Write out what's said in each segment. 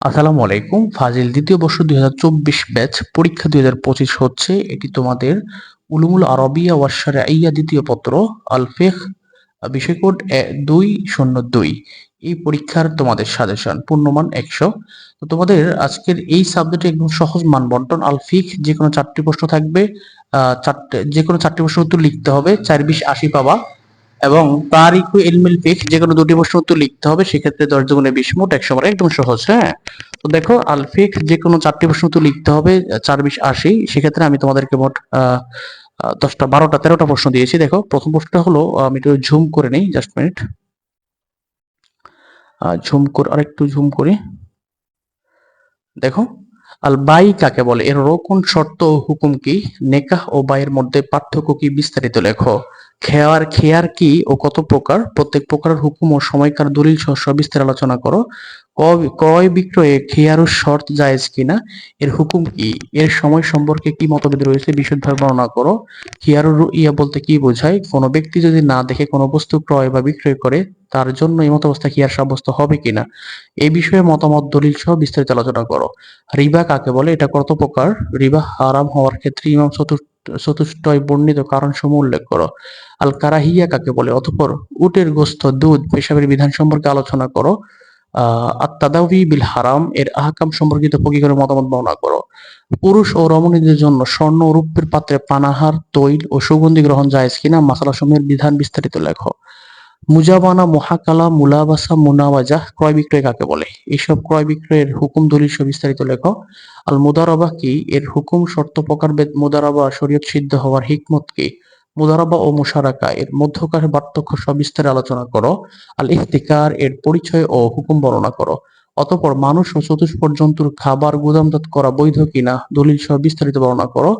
আসসালামু আলাইকুম। ফাজিল দ্বিতীয় বর্ষ দুই হাজার চব্বিশ ব্যাচ পরীক্ষা দুই হাজার পঁচিশ হচ্ছে। এটি তোমাদের উলুমুল আরবিয়া ওয়াশারা ইয়া দ্বিতীয় পত্র আলফেখ বিষয় কোড দুই শূন্য দুই। এই পরীক্ষার তোমাদের সাজেশন, পূর্ণমান একশো। তো তোমাদের আজকের এই সাবজেক্টে একদম সহজ মান বন্টন আলফিক যে কোনো চারটি প্রশ্ন থাকবে। চারটে যে কোনো চারটি প্রশ্ন উত্তর লিখতে হবে। চার বিশ আশি পাবা। এবং তার ইকু এলমিল ফিক যে কোনো দুটি প্রশ্ন উত্তর লিখতে হবে, সেক্ষেত্রে দশ দুগুণে বিশ মোট একশো মানে একদম সহজ হ্যাঁ? তো দেখো আল আলফিক যে কোনো চারটি প্রশ্ন উত্তর লিখতে হবে, চার বিশ আশি, সেক্ষেত্রে আমি তোমাদেরকে মোট দশটা বারোটা, তেরোটা প্রশ্ন দিয়েছি। দেখো, প্রথম প্রশ্নটা হলো, আমি একটু ঝুম করে নিই জাস্ট মিনিট ঝুম করে, আরেকটু ঝুম করি। দেখো, আল বাই কাকে বলে? এর রোকন শর্ত হুকুম কি? নেকাহ ও বাইয়ের মধ্যে পার্থক্য কি বিস্তারিত লেখো? খেয়ার খেয়ার কি ও কত প্রকার? প্রত্যেক প্রকারের হুকুম ও সময়কার দলিল সহ সবিস্তার আলোচনা করো। ক্রয় বিক্রয়ে খেয়ার শর্ত জায়েজ কিনা? এর হুকুম কি? এর সময় সম্পর্কে কি মতভেদ রয়েছে? বিশুদ্ধভাবে বর্ণনা করো। খিয়ার ইয়া বলতে কি বোঝায়? কোনো ব্যক্তি যদি না দেখে কোনো বস্তু ক্রয় বা বিক্রয় করে, তার জন্য এই মত অবস্থা খিয়ার সাব্যস্ত হবে কিনা? এই বিষয়ে মতামত, দলিল সহ বিস্তারিত আলোচনা করো। রিবা কাকে বলে? এটা কত প্রকার রিবা হারাম হওয়ার ক্ষেত্রে ইমাম চতুর্থ চতুষ্টয় বর্ণিত কারণ সমূহ উল্লেখ করো। আল কারাহিয়া কাকে বলে? অতঃপর উটের গোস্ত, দুধ, পেশাবের বিধান সম্পর্কে আলোচনা করো। আহ আত্মাদাবি বিল হারাম এর আহকাম সম্পর্কিত ফকিরের মতামত বর্ণনা করো। পুরুষ ও রমণীদের জন্য স্বর্ণ রূপের পাত্রে পানাহার তৈল ও সুগন্ধি গ্রহণ জায়েজ কিনা মাসালা সমূহের বিধান বিস্তারিত লেখো। মুজাবানা, মহাকালা, মুলাবাসা, মুনাওয়াজা, ক্রয় বিক্রয় কাকে বলে? এইসব ক্রয় বিক্রয়ের হুকুম দলিল সহ বিস্তারিত লেখো। আল মুদারাবা কি? এর হুকুম শর্ত প্রকারভেদ মুদারাবা শরীয়ত সিদ্ধ হওয়ার হিকমত কি? মুদারাবা ও মুশারাকা, এর মধ্যকার পার্থক্য সবিস্তারে আলোচনা করো। আল ইফতিকার এর পরিচয় ও হুকুম বর্ণনা করো। অতঃপর মানুষ ও চতুষ্পদ জন্তুর খাবার গুদামজাত করা বৈধ কিনা দলিল সহ বিস্তারিত বর্ণনা করো।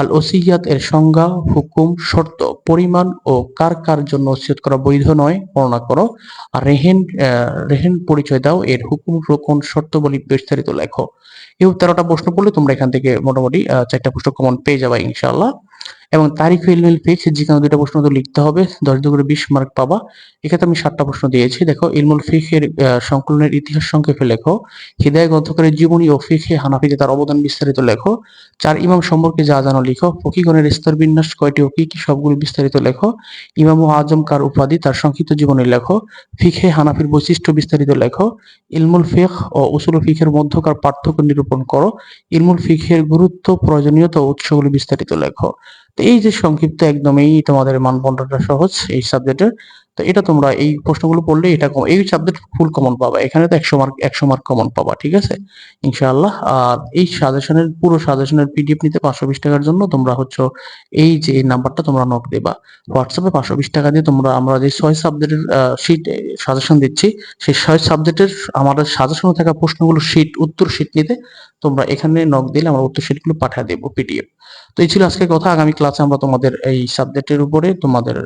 আল ওসিয়াত এর সংজ্ঞা, হুকুম, শর্ত, পরিমাণ ও কার কার জন্য ওসিয়ত করা বৈধ নয়, বর্ণনা করো। আর রেহেন রেহেন পরিচয় দাও, এর হুকুম, রোকন, শর্ত বলি বিস্তারিত লেখো। এই তেরোটা প্রশ্ন পড়লে তোমরা এখান থেকে মোটামুটি চারটা প্রশ্ন কমন পেয়ে যাবে ইনশাআল্লাহ। এবং তারিখ ইলমিল ফিক্স যেখানে দুইটা প্রশ্ন তো লিখতে হবে, দশ দুগুণে বিশ মার্ক পাবা। এক্ষেত্রে আমি সাতটা প্রশ্ন দিয়েছি। দেখো, ইলমুল ফিখের সংকলনের ইতিহাস সংক্ষেপে লেখো। হৃদয় গ্রন্থকারের জীবনী ও ফিখে হানাফিতে তার অবদান বিস্তারিত লেখো। চার ইমাম সম্পর্কে যা জানো লিখো। ফকিগণের স্তর বিন্যাস কয়টি ও কি কি সবগুলো বিস্তারিত লেখো। ইমাম ও আজম কার উপাধি তার সংক্ষিপ্ত জীবনী লেখো। ফিখে হানাফির বৈশিষ্ট্য বিস্তারিত লেখো। ইলমুল ফিখ ও উসুল ফিখের মধ্যকার পার্থক্য নিরূপণ করো। ইলমুল ফিখের গুরুত্ব, প্রয়োজনীয়তা ও উৎসগুলো বিস্তারিত লেখো। তো এই যে সংক্ষিপ্ত একদম এই তোমাদের মানবন্ধটা সহজ এই সাবজেক্টের তো এটা তোমরা এই প্রশ্নগুলো পড়লে এটা এই সাবজেক্ট ফুল কমন পাবা। এখানে তো একশো মার্ক একশো মার্ক কমন পাবা, ঠিক আছে? ইনশাআল্লাহ। আর এই সাজেশনের পুরো সাজেশনের পিডিএফ নিতে পাঁচশো বিশ টাকার জন্য তোমরা হচ্ছে এই যে নাম্বারটা তোমরা নোট দেবা। হোয়াটসঅ্যাপে পাঁচশো বিশ টাকা দিয়ে তোমরা আমরা যে ছয় সাবজেক্টের শিট সাজেশন দিচ্ছি, সেই ছয় সাবজেক্টের আমাদের সাজেশনে থাকা প্রশ্নগুলো শিট উত্তর শিট নিতে তোমরা এখানে নক দিলে আমরা উত্তর শিটগুলো পাঠিয়ে দেবো পিডিএফ তো এই ছিল আজকের কথা। আগামী ক্লাসে আমরা তোমাদের এই সাবজেক্টের উপরে তোমাদের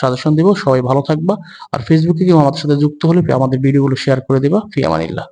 সাজেশন দিব। সবাই ভালো থাকবা। আর ফেসবুকে কেউ আমাদের সাথে যুক্ত হলে আমাদের ভিডিওগুলো শেয়ার করে দিবা। ফিয়ামানিল্লা